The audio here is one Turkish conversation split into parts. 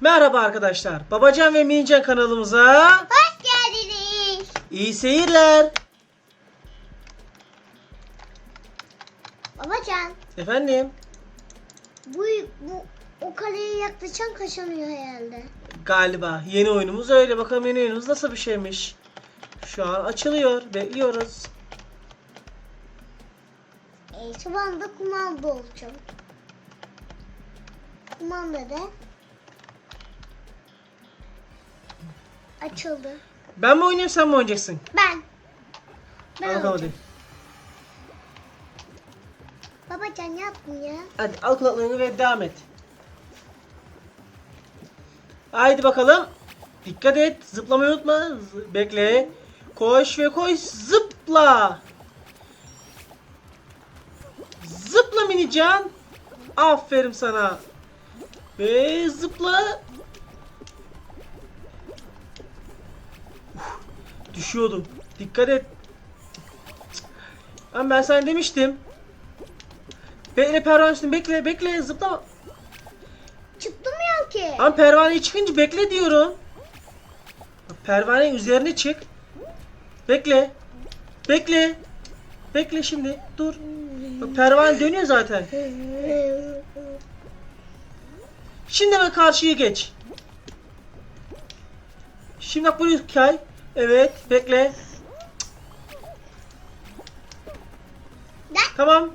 Merhaba arkadaşlar. Babacan ve Minican kanalımıza Hoş geldiniz. iyi seyirler. Babacan Efendim? bu, bu o kaleye yaklaşan kaşanıyor herhalde. Galiba yeni oyunumuz öyle. Bakalım yeni oyunumuz nasıl bir şeymiş. Şu an açılıyor. Bekliyoruz. E, şu anda kumanda olacağım. Kumanda da açıldı. Ben mi oynayayım sen mi oynayacaksın? Ben. Ben Al bakalım hadi. Babacan yapmıyor. Hadi al kulaklığını ve devam et. Haydi bakalım. Dikkat et. Zıplamayı unutma. Z- bekle. Koş ve koş. Zıpla. Zıpla minican. Aferin sana. Ve zıpla. Düşüyordum. Dikkat et. Ama ben sana demiştim. Bekle pervane üstüne bekle bekle zıplama. Çıktım ki. Ama pervaneye çıkınca bekle diyorum. Pervanenin üzerine çık. Bekle. Bekle. Bekle şimdi. Dur. Bak pervane dönüyor zaten. Şimdi hemen karşıya geç. Şimdi bak buraya kay. Evet. Bekle. Ne? Tamam.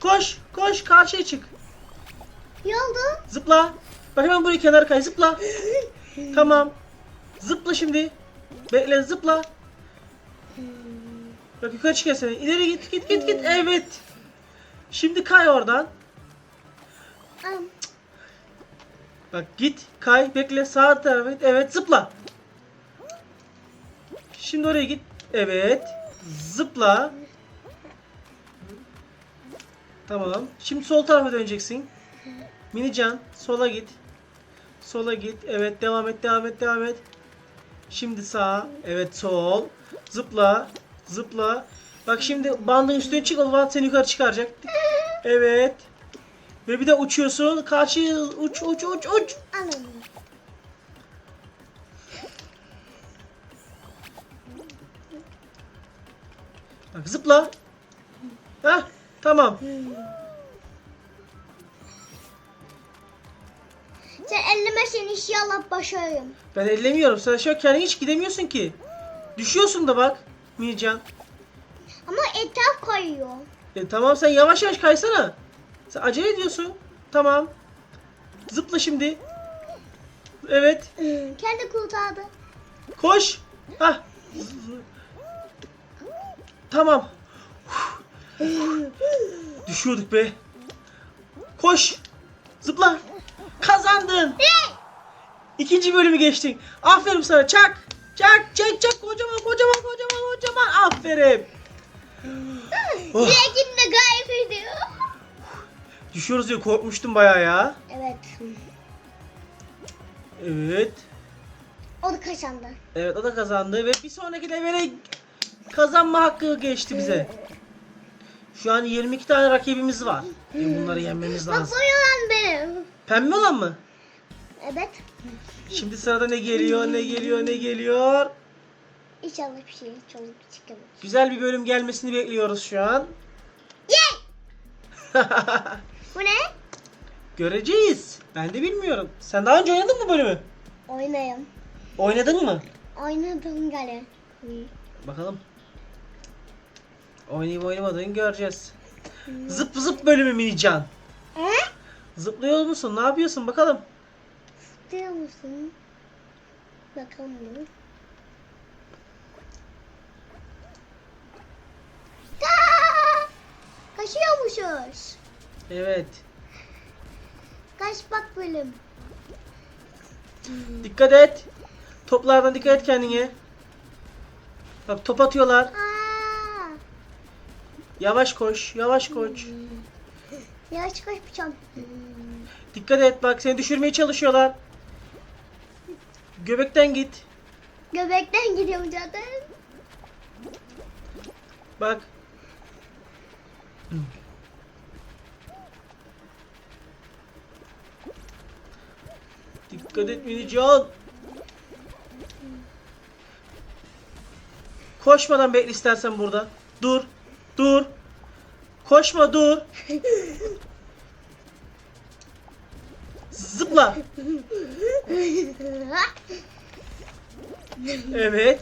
Koş. Koş. Karşıya çık. Ne oldu? Zıpla. Bak hemen buraya kenara kay. Zıpla. Tamam. Zıpla şimdi. Bekle zıpla. Bak yukarı çıkıyor seni. İleri git git git git. Evet. Şimdi kay oradan. Bak git kay bekle sağ tarafa git. Evet zıpla. Şimdi oraya git. Evet. Zıpla. Tamam. Şimdi sol tarafa döneceksin. Minican sola git. Sola git. Evet devam et devam et devam et. Şimdi sağ. Evet sol. Zıpla. Zıpla. Bak şimdi bandın üstüne çık. O band seni yukarı çıkaracak. Evet. Ve bir de uçuyorsun. Karşı uç uç uç uç. anladım. Bak zıpla. Hah tamam. Sen ellemesin inşallah başarırım. Ben ellemiyorum. Sen şu an kendin hiç gidemiyorsun ki. Düşüyorsun da bak. Mircan. Ama etraf kayıyor. E, tamam sen yavaş yavaş kaysana. Sen acele ediyorsun. Tamam. Zıpla şimdi. Evet. Kendi kurtardı. Koş. Hah. Tamam. Düşüyorduk be. Koş. Zıpla. Kazandın. İkinci bölümü geçtin. Aferin sana. Çak. Çak. Çak çak. Kocaman kocaman kocaman kocaman. Aferin. Oh. Diğerkinde gayet iyiydi. Düşüyoruz diye korkmuştum bayağı ya. Evet. Evet. O da kazandı. Evet o da kazandı ve bir sonraki levele kazanma hakkı geçti bize. Şu an 22 tane rakibimiz var. E bunları yenmemiz Bak lazım. bu yalan benim. Pembe olan mı? Evet. Şimdi sırada ne geliyor, ne geliyor, ne geliyor? İnşallah bir şey çocuk çıkar. Güzel bir bölüm gelmesini bekliyoruz şu an. Bu ne? Göreceğiz. Ben de bilmiyorum. Sen daha önce oynadın mı bölümü? Oynayayım. Oynadın mı? Oynadım gale. Bakalım. Oynayıp oynamadığını göreceğiz. Zıp zıp bölümü minican. He? Zıplıyor musun? Ne yapıyorsun bakalım. Diyor musun? Bakalım bunu. Kaçıyormuşuz. Evet. Kaç bak bölüm. Dikkat et. Toplardan dikkat et kendine. Bak top atıyorlar. Aa! Yavaş koş, yavaş koş. Yavaş kaçacağım. Dikkat et bak seni düşürmeye çalışıyorlar. Göbekten git. Göbekten gidiyorum zaten. Bak. Dikkat Dikkat et Minican. Koşmadan bekle istersen burada. Dur. Dur. Koşma dur. Zıpla. Evet.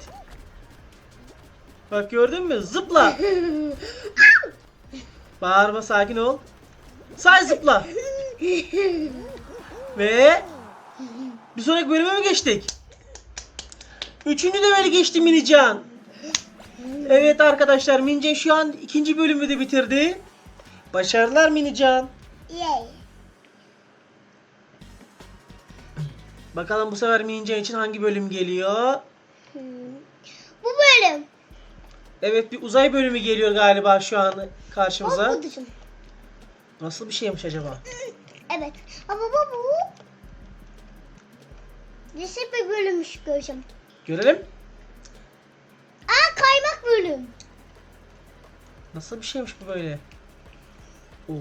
Bak gördün mü? Zıpla. Bağırma sakin ol. Say zıpla. Ve bir sonraki bölüme mi geçtik? Üçüncü de geçti Minican. Evet arkadaşlar Minican şu an ikinci bölümü de bitirdi. Başarılar Minican. Yay. Bakalım bu sefer Minican için hangi bölüm geliyor? Hmm. Bu bölüm. Evet bir uzay bölümü geliyor galiba şu an karşımıza. dışım. Nasıl bir şeymiş acaba? Evet. Ama bu bu. Nasıl bir bölümmüş göreceğim. Görelim. Bölüm. Nasıl bir şeymiş bu böyle? Oo.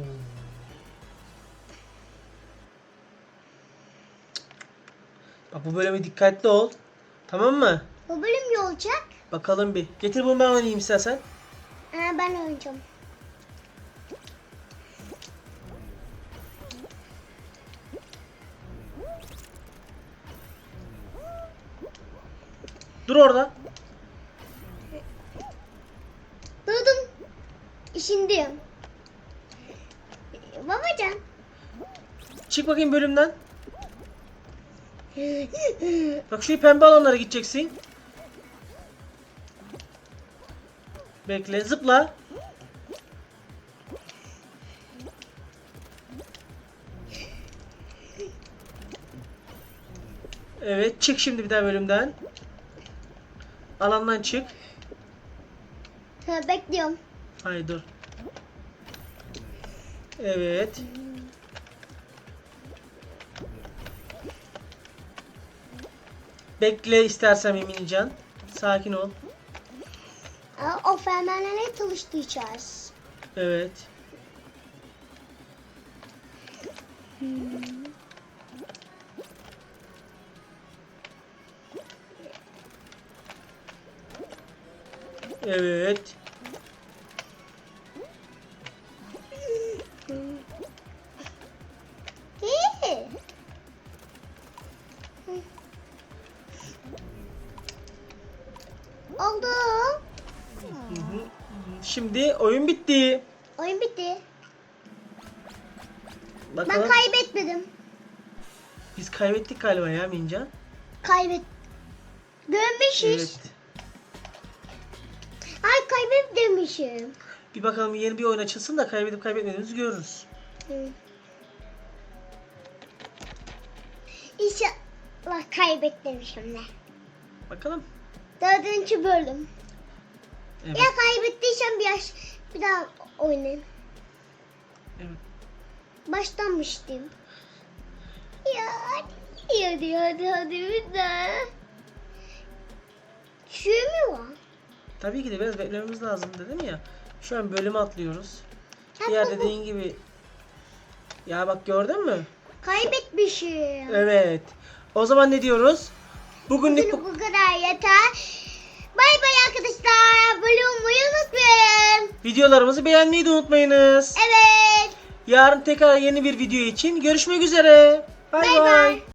Bak bu bölüme dikkatli ol. Tamam mı? Bu bölüm ne olacak? Bakalım bir. Getir bunu ben oynayayım istersen. Aa, ben oynayacağım. Dur orada. Çık bakayım bölümden. Bak şu pembe alanlara gideceksin. Bekle zıpla. Evet çık şimdi bir daha bölümden. Alandan çık. Ha, bekliyorum. Hayır dur. Evet. Bekle istersen Emincan. Sakin ol. Aa, o fermenlerle çalıştıracağız. Evet. Evet. Şimdi oyun bitti. Oyun bitti. Bakalım. Ben kaybetmedim. Biz kaybettik galiba ya Mincan. Kaybet. Görmüşüz. Evet. Ay kaybet demişim. Bir bakalım yeni bir oyun açılsın da kaybedip kaybetmediğimizi görürüz. Hı. İnşallah kaybet demişim de. Bakalım. Dördüncü bölüm. Evet. Ya kaybettiysem bir, yaş, bir daha oynayayım. evet. Baştanmıştım. Ya hadi hadi hadi hadi bir daha. Şu mu var? Tabii ki de biraz beklememiz lazım dedim ya. Şu an bölümü atlıyoruz. Ha, Diğer dediğin gibi. Ya bak gördün mü? Kaybetmişim. Evet. O zaman ne diyoruz? Bugünlük Bugün bu... bu kadar yeter. Bay bay arkadaşlar. Bölümü unutmayın. videolarımızı beğenmeyi de unutmayınız. Evet. Yarın tekrar yeni bir video için görüşmek üzere. Bay. bay.